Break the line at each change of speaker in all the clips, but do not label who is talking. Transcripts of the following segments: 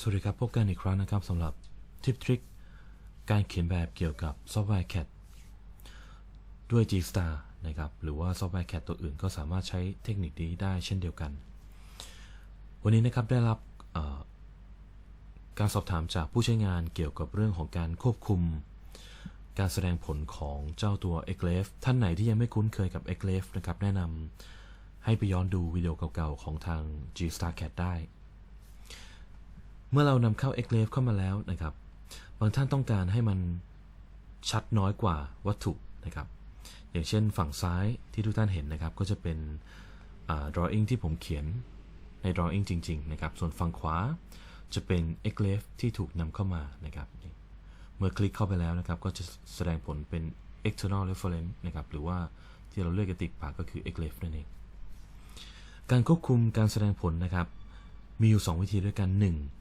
สวัสดีครับพบกันอีกครั้งนะครับสำหรับทิปทริคการเขียนแบบเกี่ยวกับซอฟต์แวร์ CAD ด้วย G-Star นะครับหรือว่าซอฟต์แวร์ CAD ตัวอื่นก็สามารถใช้เทคนิคนี้ได้เช่นเดียวกัน วันนี้นะครับได้รับการสอบถามจากผู้ใช้งานเกี่ยวกับเรื่องของการควบคุม การแสดงผลของเจ้าตัว e c l a v e ท่านไหนที่ยังไม่คุ้นเคยกับ e c l a v e นะครับแนะนำให้ไปย้อนดูวิดีโอเก่าๆของทาง G-Star CAD ได้ เมื่อเรานำเข้า e c l a v e เข้ามาแล้วนะครับ บางท่านต้องการให้มันชัดน้อยกว่าวัตถุนะครับ อย่างเช่นฝั่งซ้ายที่ทุกท่านเห็นนะครับ ก็จะเป็นอ่า drawing ที่ผมเขียนใน drawing จริง ๆ นะครับ ส่วนฝั่งขวาจะเป็น e c l a v e ที่ถูกนำเข้ามานะครับเมื่อคลิกเข้าไปแล้วนะครับ ก็จะแสดงผลเป็น external reference นะครับ หรือว่าที่เราเรียกกันติดปากก็คือ e c l a v e นั่นเอง การควบคุมการแสดงผลนะครับ มีอยู่ 2 วิธีด้วยกัน 1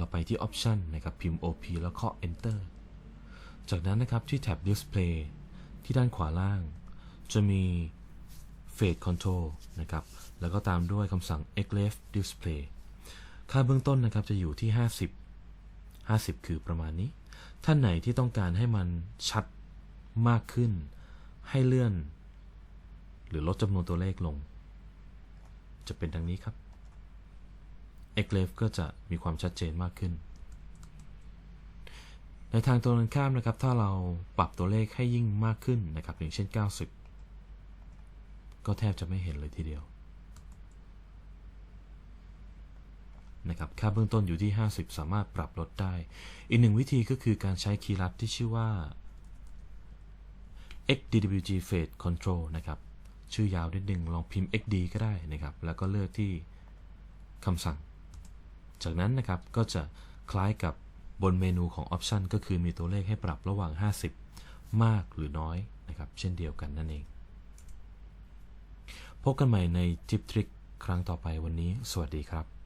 เราไปที่ Option นะครับพิมพ์ OP แล้วเคาะ Enter จากนั้นนะครับที่แท็บ Display ที่ด้านขวาล่าง จะมี Fade Control นะครับ แล้วก็ตามด้วยคำสั่ง e c l a v e Display ค่าเบื้องต้นนะครับจะอยู่ที่ 50 50 คือประมาณนี้ ท่านไหนที่ต้องการให้มันชัดมากขึ้น ให้เลื่อน หรือลดจำนวนตัวเลขลง จะเป็นดังนี้ครับ e c l a v e ก็จะมีความชัดเจนมากขึ้น ในทางตรงกันข้ามนะครับ ถ้าเราปรับตัวเลขให้ยิ่งมากขึ้นนะครับอย่างเช่น 90 ก็แทบจะไม่เห็นเลยทีเดียวนะครับค่าเบื้องต้นอยู่ที่ 50 สามารถปรับลดได้ อีกหนึ่งวิธีก็คือการใช้คีย์ลัดที่ชื่อว่า XDWG Fade Control นะครับ ชื่อยาวนิดหนึ่งลองพิมพ์ XD ก็ได้นะครับ แล้วก็เลือกที่คำสั่ง จากนั้นนะครับก็จะคล้ายกับบนเมนูของออปชันก็คือมีตัวเลขให้ปรับระหว่าง 50 มากหรือน้อยนะครับเช่นเดียวกันนั่นเอง พบกันใหม่ในทิปทริคครั้งต่อไปวันนี้ สวัสดีครับ